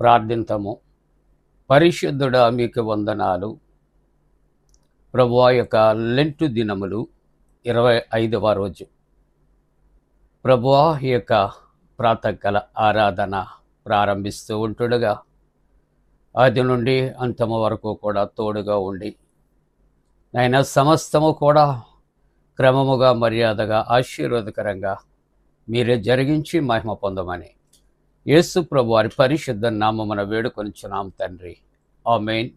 ప్రార్థితము. పరిశుద్ధుడా మీకు వందనాలు. ప్రభు యొక్క లెంటు దినములు ఇరవై ఐదవ రోజు. ప్రభు యొక్క ప్రాతకాల ఆరాధన ప్రారంభిస్తూ ఉంటుండగా అది నుండి అంతము వరకు కూడా తోడుగా ఉండి నాయన సమస్తము కూడా క్రమముగా మర్యాదగా ఆశీర్వాదకరంగా మీరే జరిగించి మహిమ పొందమని యేసు ప్రభు వారి పరిశుద్ధ నామమున వేడుకొనిచున్నాం తండ్రి. ఆ మెయిన్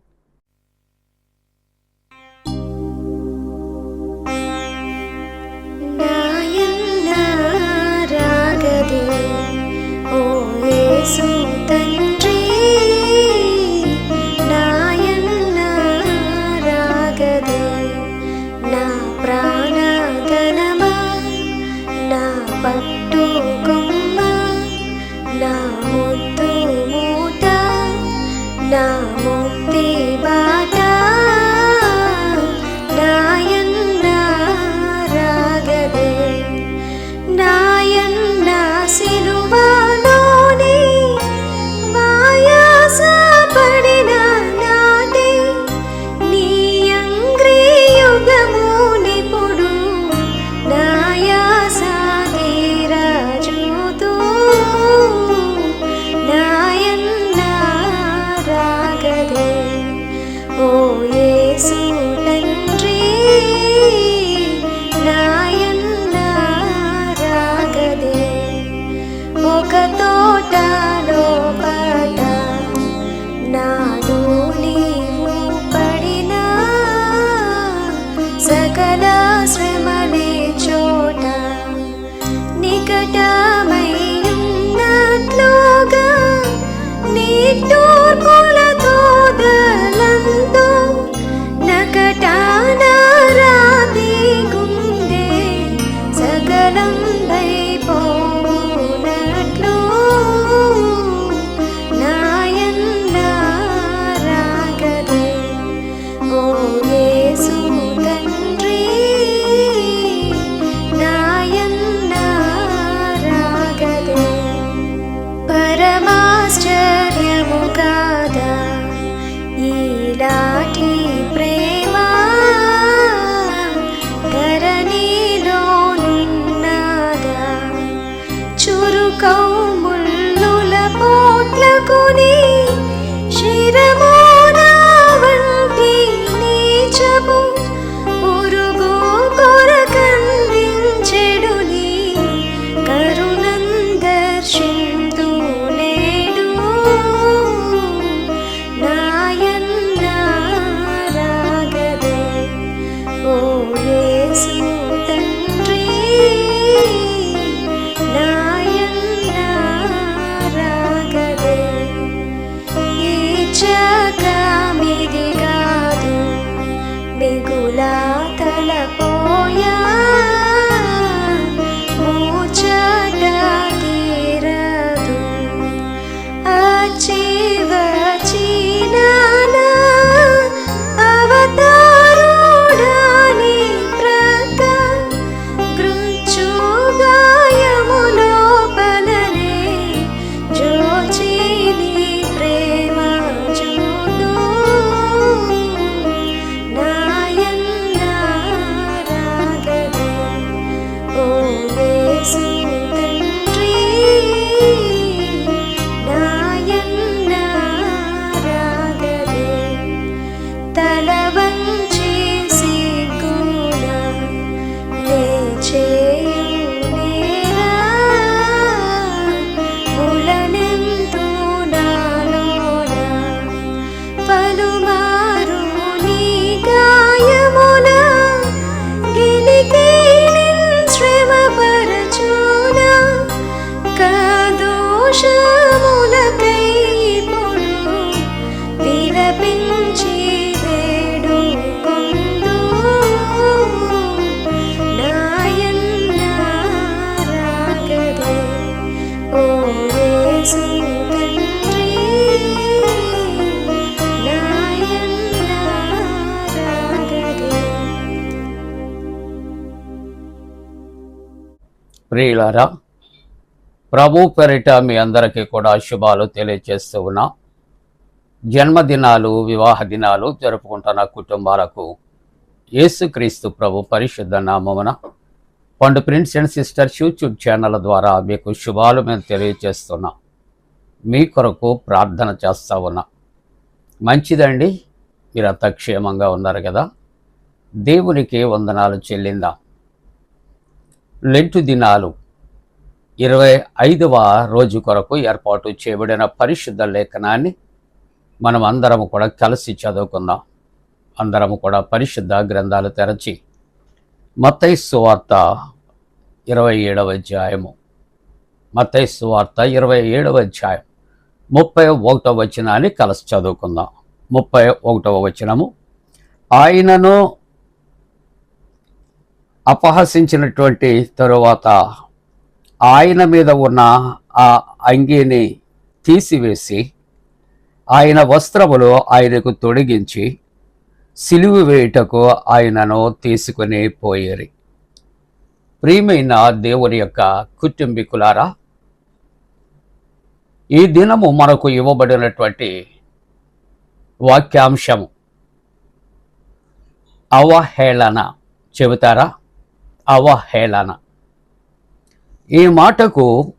ప్రియులారా ప్రభు పెరిట మీ అందరికీ కూడా శుభాలు తెలియజేస్తూ ఉన్నా. జన్మదినాలు వివాహ దినాలు జరుపుకుంటున్న కుటుంబాలకు యేసుక్రీస్తు ప్రభు పరిశుద్ధ నామమున Pandu prince and sisters YouTube channel ద్వారా మీకు శుభాలు మేము తెలియచేస్తున్నా. మీ కొరకు ప్రార్థన చేస్తూ ఉన్నా. మంచిదండి మీరు క్షేమంగా ఉన్నారు కదా. దేవునికి వందనాలు చెల్లిందాం. లెంటు దినాలు. ఇరవై ఐదవ రోజు కొరకు ఏర్పాటు చేయబడిన పరిశుద్ధ లేఖనాన్ని మనం అందరము కూడా కలిసి చదువుకుందాం. అందరము కూడా పరిశుద్ధ గ్రంథాలు తెరచి మత్తయి సువార్త ఇరవై ఏడవ అధ్యాయము. మత్తయి సువార్త ఇరవై ఏడవ అధ్యాయం ముప్పై ఒకటవ వచనాన్ని కలిసి చదువుకుందాం. ముప్పై ఒకటవ వచనము ఆయనను అపహసించినటువంటి తరువాత ఆయన మీద ఉన్న ఆ అంగీని తీసివేసి ఆయన వస్త్రములు ఆయనకు తొడిగించి సిలువు వేయుటకు ఆయనను తీసుకుని పోయేరి. ప్రియమైన దేవుని యొక్క కుటుంబీకులారా ఈ దినము మనకు ఇవ్వబడినటువంటి వాక్యాంశము అవహేళన. చెబుతారా? అవహేళన. ఈ మాటకు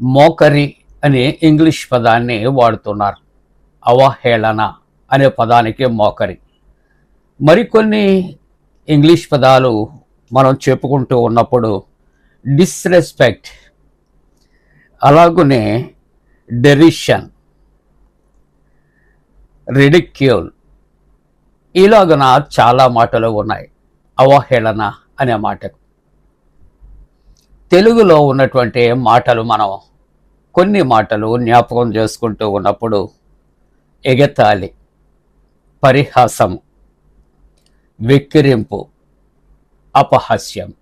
మోకరి అనే ఇంగ్లీష్ పదాన్ని వాడుతున్నారు. అవహేళన అనే పదానికి మోకరి. మరికొన్ని ఇంగ్లీష్ పదాలు మనం చెప్పుకుంటూ ఉన్నప్పుడు డిస్రెస్పెక్ట్ అలాగనే డెరిషన్ రిడిక్యూల్ ఇలాగన చాలా మాటలు ఉన్నాయి. అవహేళన అనే మాటకు. తెలుగులో ఉన్నటువంటి మాటలు మనం కొన్ని మాటలు జ్ఞాపకం చేసుకుంటూ ఉన్నప్పుడు ఎగతాళి పరిహాసం వెక్కిరింపు అపహాస్యం.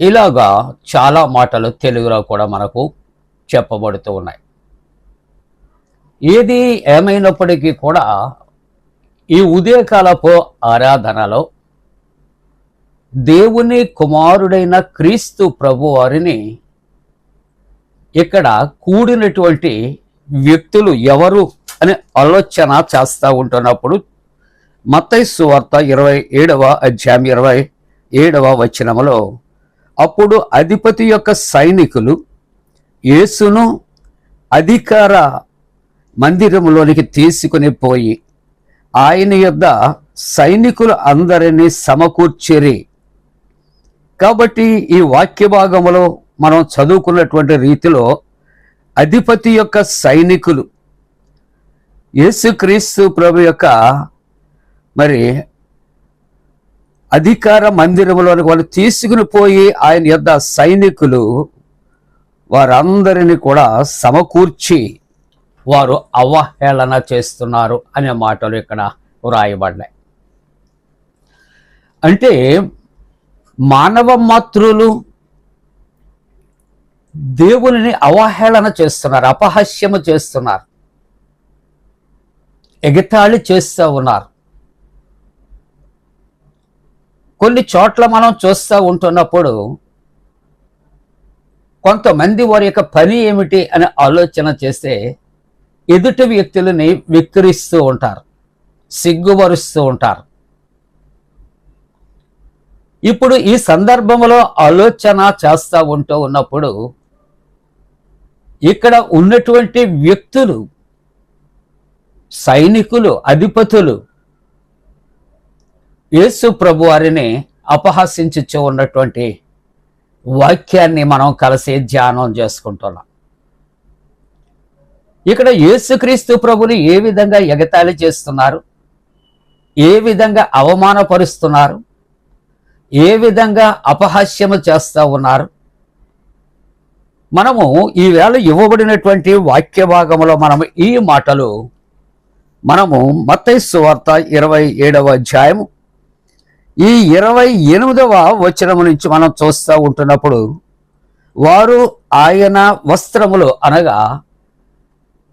ఇలాగా చాలా మాటలు తెలుగులో కూడా మనకు చెప్పబడుతూ ఉన్నాయి. ఏది ఏమైనప్పటికీ కూడా ఈ ఉదయకాలపు ఆరాధనలో దేవుని కుమారుడైన క్రీస్తు ప్రభు వారిని ఇక్కడ కూడినటువంటి వ్యక్తులు ఎవరు అనే ఆలోచన చేస్తూ ఉంటున్నప్పుడు మత్తైసు వార్త ఇరవై ఏడవ అధ్యాయం ఇరవై ఏడవ వచనములో అప్పుడు అధిపతి యొక్క సైనికులు యేసును అధికార మందిరంలోనికి తీసుకుని పోయి ఆయన యొద్ద సైనికులు అందరినీ సమకూర్చిరి. కాబట్టి ఈ వాక్య భాగంలో మనం చదువుకున్నటువంటి రీతిలో అధిపతి యొక్క సైనికులు యేసుక్రీస్తు ప్రభు యొక్క మరి అధికార మందిరంలోనికి వాళ్ళు తీసుకుని పోయి ఆయన యొద్ద సైనికులు వారందరిని కూడా సమకూర్చి వారు అవహేళన చేస్తున్నారు అనే మాటలు ఇక్కడ వ్రాయబడ్డాయి. అంటే మానవ మాతృలు దేవుని అవహేళన చేస్తున్నారు అపహాస్యము చేస్తున్నారు ఎగతాళి చేస్తూ ఉన్నారు. కొన్ని చోట్ల మనం చూస్తూ ఉంటున్నప్పుడు కొంతమంది వారి యొక్క పని ఏమిటి అని ఆలోచన చేస్తే ఎదుటి వ్యక్తులని విక్రిస్తూ ఉంటారు సిగ్గుపరుస్తూ ఉంటారు. ఇప్పుడు ఈ సందర్భంలో ఆలోచన చేస్తూ ఉంటూ ఉన్నప్పుడు ఇక్కడ ఉన్నటువంటి వ్యక్తులు సైనికులు అధిపతులు యేసు ప్రభు వారిని అపహాసించుచూ ఉన్నటువంటి వాక్యాన్ని మనం కలిసి ధ్యానం చేసుకుంటున్నాం. ఇక్కడ యేసుక్రీస్తు ప్రభుని ఏ విధంగా ఎగతాళి చేస్తున్నారు? ఏ విధంగా అవమానపరుస్తున్నారు? ఏ విధంగా అపహాస్యము చేస్తూ ఉన్నారు? మనము ఈవేళ ఇవ్వబడినటువంటి వాక్య భాగంలో మనము ఈ మాటలు మనము మత్తయి వార్త ఇరవై ఏడవ అధ్యాయము. ఈ ఇరవై ఎనిమిదవ వచనము నుంచి మనం చూస్తూ ఉంటున్నప్పుడు వారు ఆయన వస్త్రములు అనగా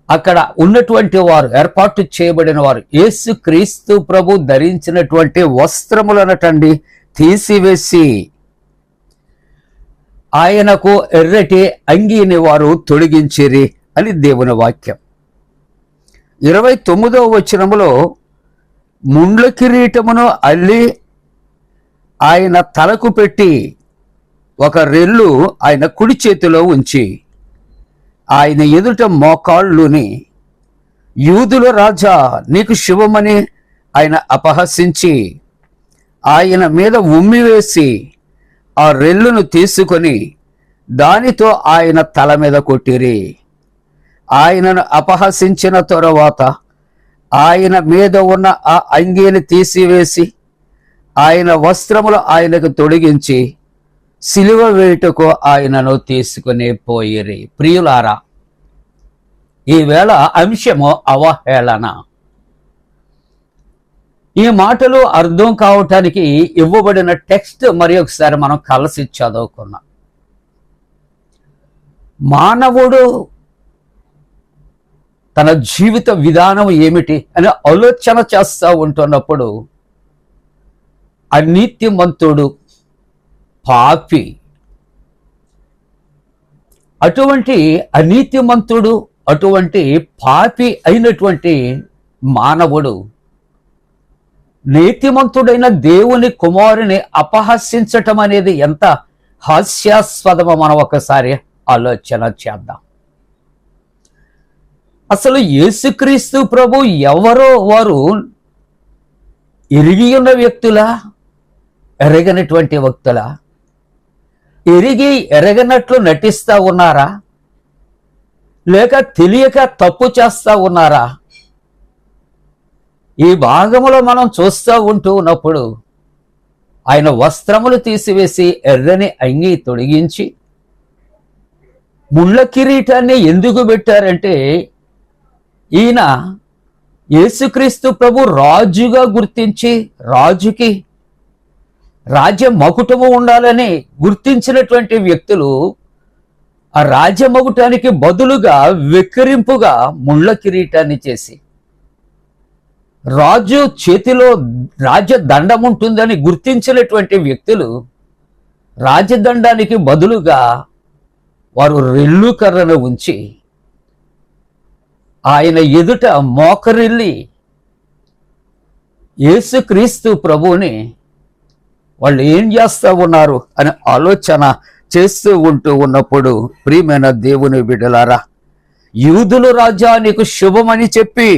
అక్కడ ఉన్నటువంటి వారు ఏర్పాటు చేయబడిన వారు యేసు క్రీస్తు ప్రభు ధరించినటువంటి వస్త్రములు అనటండి తీసివేసి ఆయనకు ఎర్రటి అంగీని వారు తొడిగించిరి అని దేవుని వాక్యం. ఇరవై తొమ్మిదవ వచనములో ముండ్ల కిరీటమును అల్లి ఆయన తలకు పెట్టి ఒక రెల్లు ఆయన కుడి చేతిలో ఉంచి ఆయన ఎదుట మోకాళ్ళుని యూదుల రాజా నీకు శుభమని ఆయన అపహసించి ఆయన మీద ఉమ్మివేసి ఆ రెల్లును తీసుకొని దానితో ఆయన తల మీద కొట్టిరి. ఆయనను అపహసించిన తరువాత ఆయన మీద ఉన్న ఆ అంగీని తీసివేసి ఆయన వస్త్రములు ఆయనకు తొడిగించి సిలువ వేయుటకు ఆయనను తీసుకుని పోయిరి. ప్రియులారా ఈవేళ అంశము అవహేళన. ఈ మాటలు అర్థం కావటానికి ఇవ్వబడిన టెక్స్ట్ మరి ఒకసారి మనం కలిసి చదువుకున్నాం మానవుడు తన జీవిత విధానం ఏమిటి అని ఆలోచన చేస్తూ ఉంటున్నప్పుడు అనీతిమంతుడు పాపి. అటువంటి అనీతిమంతుడు అటువంటి పాపి అయినటువంటి మానవుడు నీతిమంతుడైన దేవుని కుమారుని అపహసించటం అనేది ఎంత హాస్యాస్పదమో మనం ఒకసారి ఆలోచన చేద్దాం. అసలు యేసుక్రీస్తు ప్రభు ఎవరో వారు ఎరిగి ఉన్న వ్యక్తులా? ఎరగనటువంటి వ్యక్తులా? ఎరిగి ఎరగనట్లు నటిస్తా ఉన్నారా? లేక తెలియక తప్పు చేస్తా ఉన్నారా? ఈ భాగములో మనం చూస్తూ ఉంటూ ఉన్నప్పుడు ఆయన వస్త్రములు తీసివేసి ఎర్రని అంగి తొడిగించి ముళ్ళ కిరీటాన్ని ఎందుకు పెట్టారంటే ఈయన యేసుక్రీస్తు ప్రభు రాజుగా గుర్తించి రాజుకి రాజ్య మకుటము ఉండాలని గుర్తించినటువంటి వ్యక్తులు ఆ రాజ్య మకుటానికి బదులుగా వెక్కిరింపుగా ముళ్ళ కిరీటాన్ని చేసి రాజు చేతిలో రాజ్య దండం ఉంటుందని గుర్తించినటువంటి వ్యక్తులు రాజదండానికి బదులుగా వారు రెల్లు కర్రను ఉంచి ఆయన ఎదుట మోకరిల్లి యేసుక్రీస్తు ప్రభువుని వాళ్ళు ఏం చేస్తూ ఉన్నారు అనే ఆలోచన చేస్తూ ఉంటూ ఉన్నప్పుడు ప్రియమైన దేవుని బిడ్డలారా యూదులు రాజా నీకు శుభమని చెప్పి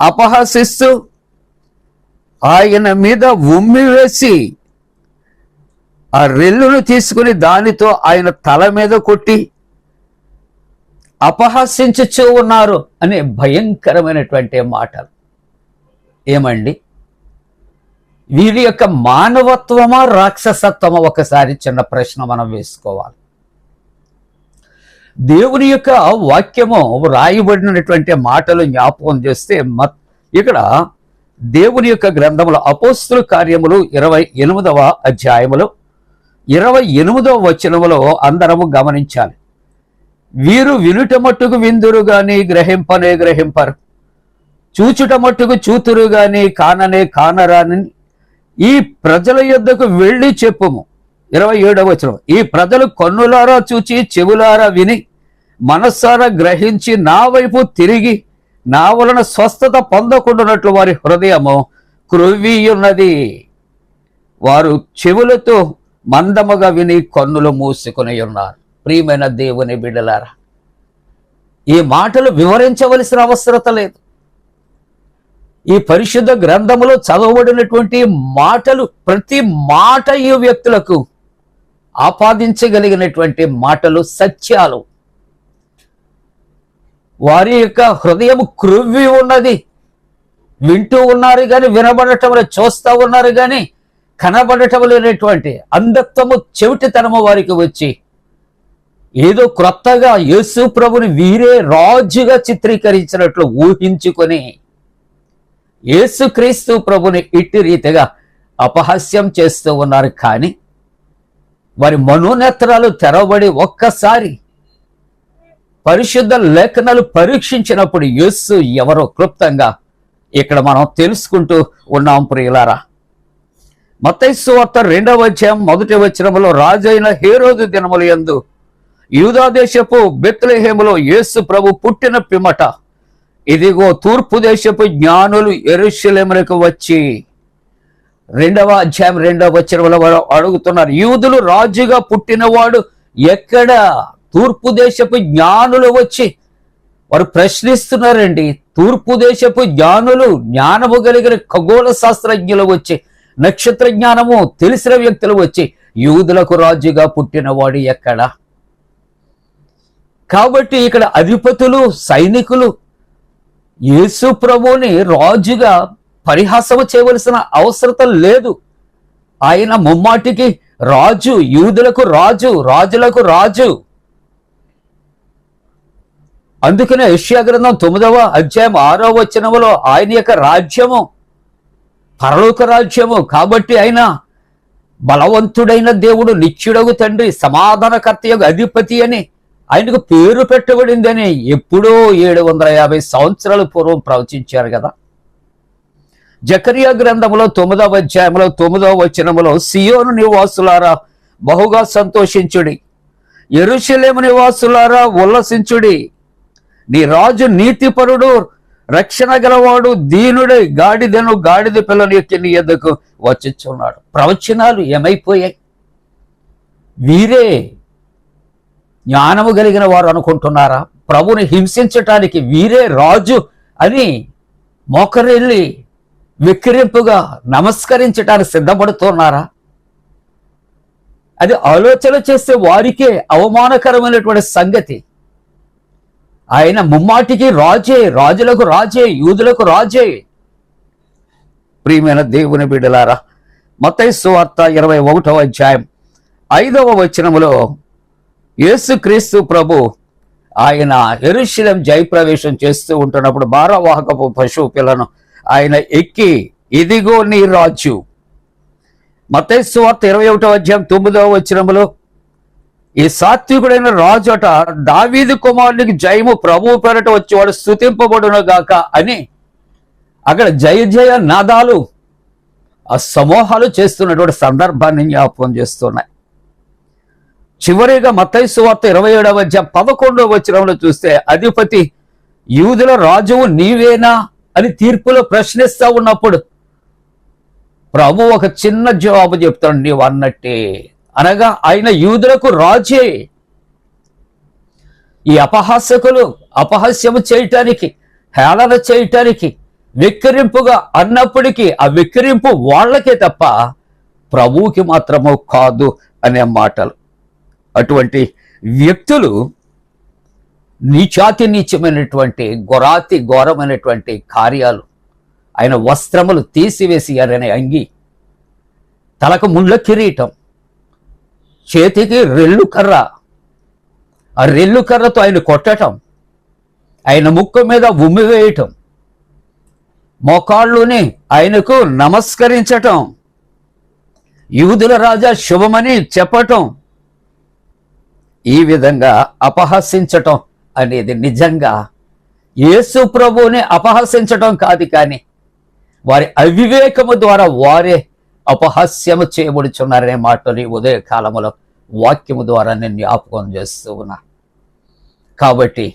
అపహసిస్తూ ఆయన మీద ఉమ్మి వేసి ఆ రెల్లును తీసుకుని దానితో ఆయన తల మీద కొట్టి అపహసించుచూ ఉన్నారు అనే భయంకరమైనటువంటి మాటలు. ఏమండి? వీరి యొక్క మానవత్వమా రాక్షసత్వమా? ఒకసారి చిన్న ప్రశ్న మనం వేసుకోవాలి. దేవుని యొక్క వాక్యము రాయబడినటువంటి మాటలు జ్ఞాపకం చేస్తే మత్ ఇక్కడ దేవుని యొక్క గ్రంథముల అపోస్తుల కార్యములు ఇరవై ఎనిమిదవ అధ్యాయములు ఇరవై ఎనిమిదవ వచనములో అందరము గమనించాలి. వీరు వినుట మట్టుకు విందురు గాని గ్రహింపనే గ్రహింపరు. చూచుట మట్టుకు చూతురు గాని కాననే కానరాని ఈ ప్రజల యొద్దకు వెళ్ళి చెప్పుము. ఇరవై ఏడవ వచనం. ఈ ప్రజలు కన్నులారా చూచి చెవులారా విని మనస్సారా గ్రహించి నా వైపు తిరిగి నా వలన స్వస్థత పొందకుండానట్లు వారి హృదయము క్రొవ్వియున్నది. వారు చెవులతో మందముగా విని కన్నులు మూసుకుని ఉన్నారు. ప్రియమైన దేవుని బిడ్డలారా ఈ మాటలు వివరించవలసిన అవసరత లేదు. ఈ పరిశుద్ధ గ్రంథములో చదవబడినటువంటి మాటలు ప్రతి మాట ఈ వ్యక్తులకు ఆపాదించగలిగినటువంటి మాటలు సత్యాలు. వారి యొక్క హృదయం క్రొవ్వి ఉన్నది. వింటూ ఉన్నారు కానీ వినబడటంలో చూస్తూ ఉన్నారు కానీ కనబడటం లేనటువంటి అంధత్వము చెవిటితనము వారికి వచ్చి ఏదో క్రొత్తగా యేసు ప్రభుని వీరే రాజుగా చిత్రీకరించినట్లు ఊహించుకొని యేసుక్రీస్తు ప్రభుని ఇట్టి రీతిగా అపహాస్యం చేస్తూ ఉన్నారు. కానీ వారి మనోనేత్రాలు తెరవబడి ఒక్కసారి పరిశుద్ధ లేఖనాలు పరీక్షించినప్పుడు యేసు ఎవరో క్లుప్తంగా ఇక్కడ మనం తెలుసుకుంటూ ఉన్నాం ప్రియులారా. మత్తైసు వార్త రెండవ అధ్యాయం మొదటి వచ్చినములో రాజైన హేరోదు దినములు ఎందు యూదాదేశపు బెత్లహేములో యేసు ప్రభు పుట్టిన పిమ్మట ఇదిగో తూర్పు దేశపు జ్ఞానులు ఎరుషలేములకు వచ్చి రెండవ అధ్యాయం రెండవ వచ్చిన వారు అడుగుతున్నారు యూదులు రాజుగా పుట్టినవాడు ఎక్కడ? తూర్పు దేశపు జ్ఞానులు వచ్చి వారు ప్రశ్నిస్తున్నారండి తూర్పు దేశపు జ్ఞానులు జ్ఞానము కలిగిన ఖగోళ శాస్త్రజ్ఞులు వచ్చి నక్షత్ర జ్ఞానము తెలిసిన వ్యక్తులు వచ్చి యూదులకు రాజుగా పుట్టినవాడు ఎక్కడ? కాబట్టి ఇక్కడ అధిపతులు సైనికులు యేసు ప్రభువుని రాజుగా పరిహాసము చేయవలసిన అవసరత లేదు. ఆయన ముమ్మాటికి రాజు యూదులకు రాజు రాజులకు రాజు. అందుకనే యెషయా గ్రంథం తొమ్మిదవ అధ్యాయం ఆరో వచనములో ఆయన యొక్క రాజ్యము పరలోక రాజ్యము. కాబట్టి ఆయన బలవంతుడైన దేవుడు నిత్యుడగు తండ్రి సమాధానకర్త యొక్క అధిపతి అని ఆయనకు పేరు పెట్టబడిందని ఎప్పుడో ఏడు వందల యాభై సంవత్సరాల పూర్వం ప్రవచించారు కదా. జకరియా గ్రంథములో తొమ్మిదవ అధ్యాయంలో తొమ్మిదవ వచనములో సియోను నివాసులారా బహుగా సంతోషించుడి. ఎరుషలేము నివాసులారా ఉల్లసించుడి. నీ రాజు నీతిపరుడు రక్షణ గలవాడు దీనుడి గాడిదను గాడిద పిల్లని ఎక్కి నీ ఎద్దకు వచ్చుచున్నాడు. ప్రవచనాలు ఏమైపోయాయి? వీరే జ్ఞానము కలిగిన వారు అనుకుంటున్నారా? ప్రభుని హింసించటానికి వీరే రాజు అని మోకరెళ్ళి విక్రింపుగా నమస్కరించటానికి సిద్ధపడుతున్నారా? అది ఆలోచన చేస్తే వారికే అవమానకరమైనటువంటి సంగతి. ఆయన ముమ్మాటికి రాజే రాజులకు రాజే యూదులకు రాజే. ప్రియమైన దేవుని బిడ్డలారా మతై సువార్త ఇరవై ఒకటవ అధ్యాయం ఐదవ వచనములో యేసుక్రీస్తు ప్రభు ఆయన ఎరుశిలం జయప్రవేశం చేస్తూ ఉంటున్నప్పుడు భారవాహకపు పశువు పిల్లను ఆయన ఎక్కి ఇదిగో నీ రాజు. మతేశ్వార్త ఇరవై ఒకటో అధ్యాయం తొమ్మిదవ వచ్చినములో ఈ సాత్వికుడైన రాజు అట దావీదు కుమారునికి జయము ప్రభు పేరట వచ్చేవాడు స్థుతింపబడును గాక అని అక్కడ జయ జయ నాదాలు ఆ సమూహాలు చేస్తున్నటువంటి సందర్భాన్ని జ్ఞాపకం చేస్తున్నాయి. చివరిగా మతైసు వార్త ఇరవై ఏడవ అధ్యాయం పదకొండవ వచ్చినంలో చూస్తే అధిపతి యూదుల రాజువు నీవేనా? అని తీర్పులో ప్రశ్నిస్తా ఉన్నప్పుడు ప్రభు ఒక చిన్న జవాబు చెప్తాడు నీవు అన్నట్టే. అనగా ఆయన యూదులకు రాజే. ఈ అపహాసకులు అపహాస్యము చేయటానికి హేళన చేయటానికి వెక్కిరింపుగా అన్నప్పటికీ ఆ వెక్కిరింపు వాళ్ళకే తప్ప ప్రభువుకి మాత్రము కాదు అనే మాటలు. అటువంటి వ్యక్తులు నీచాతి నీచమైనటువంటి గొరాతి ఘోరమైనటువంటి కార్యాలు ఆయన వస్త్రములు తీసివేసియారనే అంగి తలకు ముళ్ళ కిరీటం చేతికి రెల్లు కర్ర. ఆ రెల్లు కర్రతో ఆయన కొట్టటం ఆయన ముక్కు మీద ఉమ్మి వేయటం మోకాళ్ళుని ఆయనకు నమస్కరించటం యూదుల రాజా శుభమని చెప్పటం ఈ విధంగా అపహసించటం. అనేది నిజంగా యేసు ప్రభువుని అపహసించటం కాదు కానీ వారి అవివేకము ద్వారా వారే అపహాస్యము చేయబడుచున్నారనే మాటని ఉదయ కాలములో వాక్యము ద్వారా నేను జ్ఞాపకం చేస్తూ ఉన్నా. కాబట్టి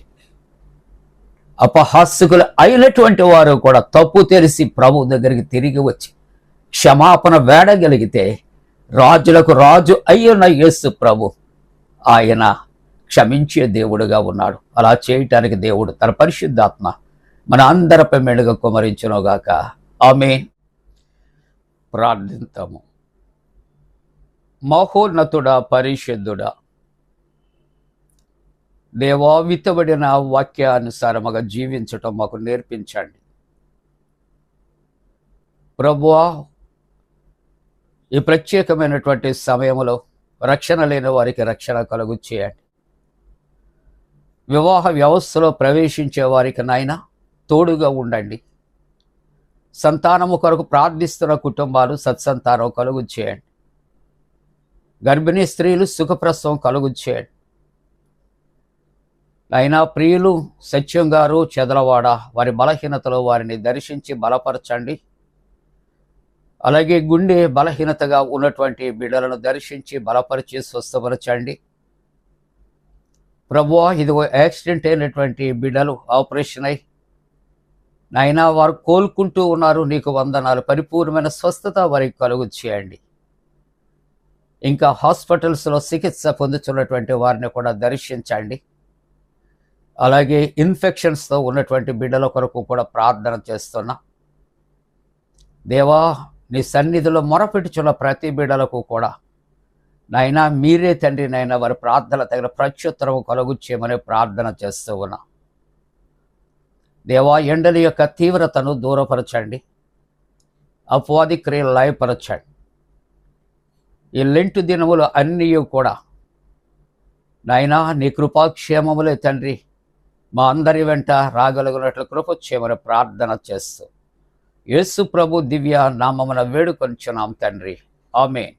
అపహాస్యకులు అయినటువంటి వారు కూడా తప్పు తెలిసి ప్రభు దగ్గరికి తిరిగి వచ్చి క్షమాపణ వేడగలిగితే రాజులకు రాజు అయ్యున్న యేసు ప్రభు ఆయన క్షమించే దేవుడుగా ఉన్నాడు. అలా చేయటానికి దేవుడు తన పరిశుద్ధాత్మ మన అందరిపై మెడుగ కుమరించునుగాక. ఆమె ప్రార్థింతము. మహోన్నతుడా పరిశుద్ధుడా దేవా విత్తబడిన వాక్యానుసారముగా జీవించటం మాకు నేర్పించండి. ప్రభువా ఈ ప్రత్యేకమైనటువంటి సమయంలో రక్షణ లేని వారికి రక్షణ కలుగు చేయండి. వివాహ వ్యవస్థలో ప్రవేశించే వారికి నాయన తోడుగా ఉండండి. సంతానము కొరకు ప్రార్థిస్తున్న కుటుంబాలు సత్సంతానం కలుగు చేయండి. గర్భిణీ స్త్రీలు సుఖప్రసవం కలుగు చేయండి. అయినా ప్రియులు సత్యం గారు చెదలవాడ వారి బలహీనతలో వారిని దర్శించి బలపరచండి. అలాగే గుండె బలహీనతగా ఉన్నటువంటి బిడ్డలను దర్శించి బలపరిచి స్వస్థపరచండి. ప్రభువా ఇదిగో యాక్సిడెంట్ అయినటువంటి బిడ్డలు ఆపరేషన్ అయి నైనా వారు కోలుకుంటూ ఉన్నారు. నీకు వందనాలు. పరిపూర్ణమైన స్వస్థత వారికి కలుగు చేయండి. ఇంకా హాస్పిటల్స్లో చికిత్స పొందుతున్నటువంటి వారిని కూడా దర్శించండి. అలాగే ఇన్ఫెక్షన్స్తో ఉన్నటువంటి బిడ్డల కొరకు కూడా ప్రార్థన చేస్తున్నా. దేవా నీ సన్నిధిలో మొరపెట్టుచున్న ప్రతి బిడ్డలకు కూడా నాయనా మీరే తండ్రి నాయన వారి ప్రార్థన తగిన ప్రత్యుత్తరం కలుగు చేయమని ప్రార్థన చేస్తూ ఉన్నా. దేవా ఎండల యొక్క తీవ్రతను దూరపరచండి. అపవాది క్రియలు లయపరచండి. ఈ లెంటు దినములు అన్నీ కూడా నాయనా నీ కృపాక్షేమములే తండ్రి మా అందరి వెంట రాగలుగునట్లు కృప చేయమని ప్రార్థన చేస్తూ. యేసు ప్రభు దివ్య నామమున వేడుకొంచున్నాం తండ్రి. ఆమెన్.